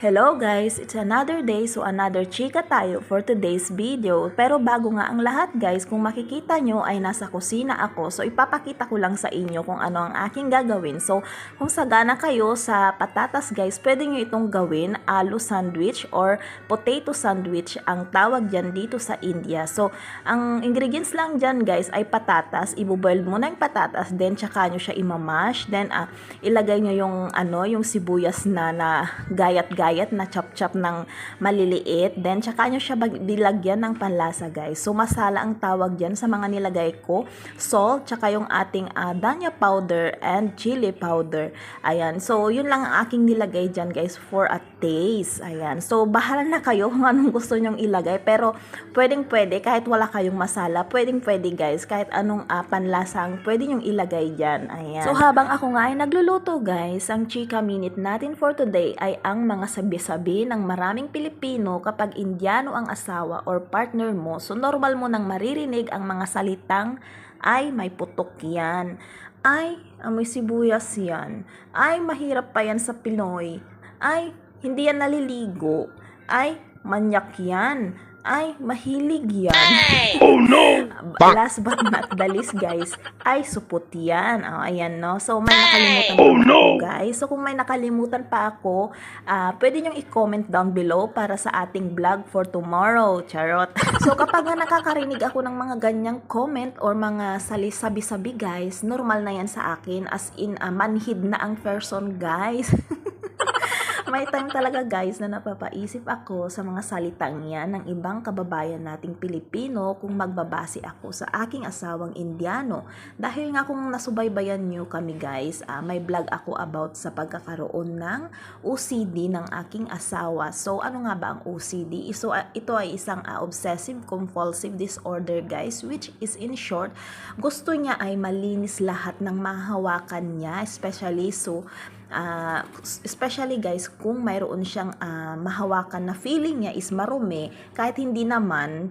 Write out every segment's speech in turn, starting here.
Hello guys! It's another day so another chika tayo for today's video. Pero bago nga ang lahat guys, kung makikita nyo ay nasa kusina ako. So ipapakita ko lang sa inyo kung ano ang aking gagawin. So kung sagana kayo sa patatas guys, pwede nyo itong gawin alu sandwich or potato sandwich ang tawag dyan dito sa India. So ang ingredients lang dyan guys ay patatas. Ibuboil muna yung patatas, then tsaka nyo siya imamash. Then ah, ilagay nyo yung ano, yung sibuyas na na gayat-gayat na chop-chop ng maliliit. Then, tsaka nyo siya bilagyan ng panlasa, guys. So, masala ang tawag dyan sa mga nilagay ko. Salt, tsaka yung ating uh, danya powder and chili powder. Ayan. So, yun lang ang aking nilagay dyan, guys, for a taste. Ayan. So, bahala na kayo kung anong gusto nyong ilagay. Pero, pwedeng pwede, kahit wala kayong masala, pwedeng pwede, guys. Kahit anong uh, panlasang pwede nyong ilagay dyan. Ayan. So, habang ako nga ay nagluluto, guys, ang chika minute natin for today ay ang mga sabi-sabi ng maraming Pilipino kapag Indiano ang asawa or partner mo. So normal mo nang maririnig ang mga salitang ay may putok yan. Ay, amoy sibuyas yan. Ay, mahirap pa yan sa Pinoy. Ay, hindi yan naliligo. Ay, manyak yan. Ay, mahilig yan. Oh no! Last but not the least, guys, ay supot yan. Oh, ayan, no? So, may nakalimutan Oh, pa no! ako, guys. So, kung may nakalimutan pa ako, ah pwede nyo i-comment down below para sa ating vlog for tomorrow. Charot. so, kapag nga nakakarinig ako ng mga ganyang comment or mga sali-sabi-sabi, guys, normal na yan sa akin. As in, ah, manhid na ang person, guys. May time talaga guys na napapaisip ako sa mga salitang yan ng ibang kababayan nating Pilipino kung magbabase ako sa aking asawang Indiano. Dahil nga kung nasubaybayan nyo kami guys, ah, may vlog ako about sa pagkakaroon ng OCD ng aking asawa. So ano nga ba ang OCD? So, ah, ito ay isang ah, obsessive compulsive disorder guys which is in short, gusto niya ay malinis lahat ng mahawakan niya especially so Ah, especially guys, kung mayroon siyang ah, mahawakan na feeling niya is marumi, kahit hindi naman,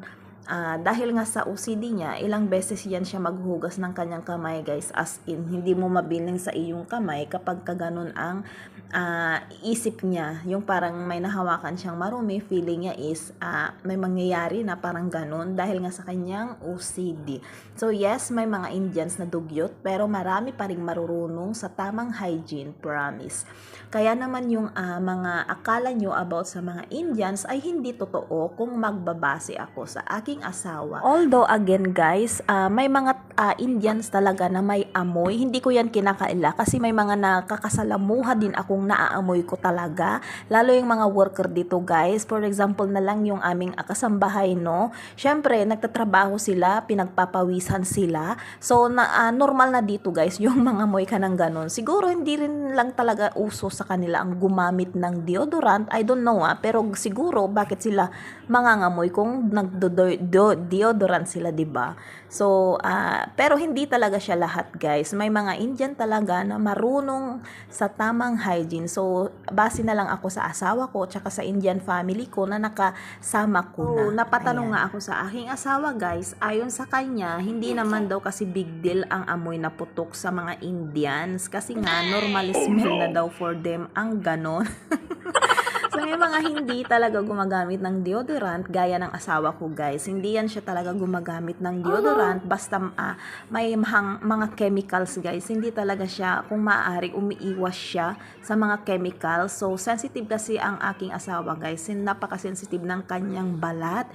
ah, dahil nga sa OCD niya, ilang beses yan siya maghugas ng kanyang kamay guys, as in, hindi mo mabiling sa iyong kamay kapag ka ang ah, isip niya, yung parang may nahawakan siyang marumi, feeling niya is ah, may mangyayari na parang ganun dahil nga sa kanyang OCD. So yes, may mga Indians na dugyot, pero marami pa rin marurunong sa tamang hygiene, promise. Kaya naman yung ah, mga akala nyo about sa mga Indians ay hindi totoo kung magbabase ako sa aking asawa. Although again guys, ah, may mga ah, Indians talaga na may amoy. Hindi ko yan kinakaila kasi may mga nakakasalamuha din akong naaamoy ko talaga. Lalo yung mga worker dito guys. For example na lang yung aming akasambahay no. Syempre, nagtatrabaho sila, pinagpapawisan sila. So, na, ah, normal na dito guys yung mga amoy ka ng ganun. Siguro hindi rin lang talaga uso sa kanila ang gumamit ng deodorant. I don't know ah. Pero siguro bakit sila mangangamoy kung nagdo-deodorant sila, 'di ba? So, ah, pero hindi talaga siya lahat, guys. May mga Indian talaga na marunong sa tamang hygiene. So, base na lang ako sa asawa ko tsaka sa Indian family ko na nakasama ko na. napatanong nga ako sa aking asawa, guys. Ayon sa kanya, hindi naman daw kasi big deal ang amoy na putok sa mga Indians kasi nga normal smell na daw for them ang ganon. May mga hindi talaga gumagamit ng deodorant gaya ng asawa ko, guys. Hindi yan siya talaga gumagamit ng deodorant basta ah, may mahang, mga chemicals, guys. Hindi talaga siya, kung maaari, umiiwas siya sa mga chemicals. So, sensitive kasi ang aking asawa, guys. Napaka-sensitive ng kanyang balat.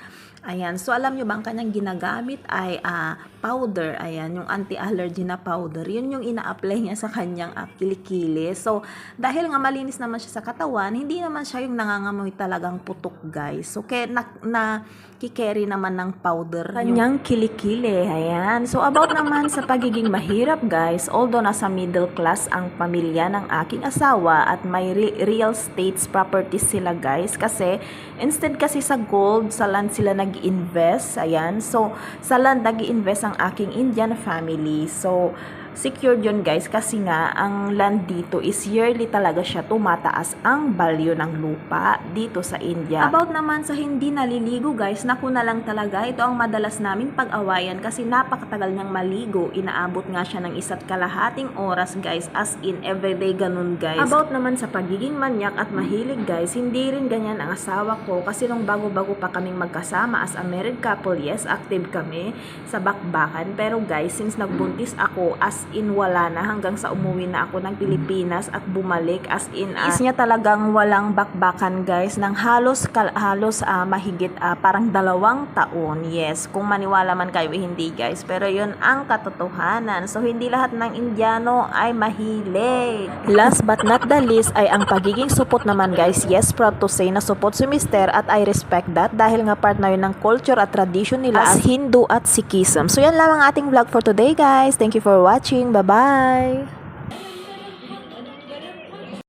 Ayan. So, alam nyo ba, ang kanyang ginagamit ay ah, powder. Ayan, yung anti-allergy na powder. Yun yung ina-apply niya sa kanyang ah, kilikili. So, dahil nga malinis naman siya sa katawan, hindi naman siya yung nangangamoy talagang putok, guys. So, kaya na, na kikerry naman ng powder kanyang kilikili. Ayan. So, about naman sa pagiging mahirap, guys, although nasa middle class ang pamilya ng aking asawa at may re- real estates properties sila, guys, kasi instead kasi sa gold, sa land sila nag-invest. Ayan. So, sa land nag-invest ang aking Indian family. So, secured yun guys kasi nga ang land dito is yearly talaga siya tumataas ang value ng lupa dito sa India. About naman sa hindi naliligo guys, naku na lang talaga. Ito ang madalas naming pag-awayan kasi napakatagal niyang maligo. Inaabot nga siya ng isa't kalahating oras guys as in everyday ganun guys. About naman sa pagiging manyak at mahilig guys, hindi rin ganyan ang asawa ko kasi nung bago-bago pa kaming magkasama as a married couple, yes, active kami sa bakbakan. Pero guys, since nagbuntis ako, as in wala na hanggang sa umuwi na ako ng Pilipinas at bumalik as in ah, is niya talagang walang bakbakan guys ng halos kal- halos ah, mahigit ah, parang dalawang taon. Yes, kung maniwala man kayo eh, hindi guys. Pero yun ang katotohanan. So hindi lahat ng Indiano ay mahilig. Last but not the least ay ang pagiging supot naman guys. Yes, proud to say na supot si Mister at I respect that dahil nga part na yun ng culture at tradition nila as Hindu at Sikhism. So yan lang ang ating vlog for today guys. Thank you for watching. Bye-bye!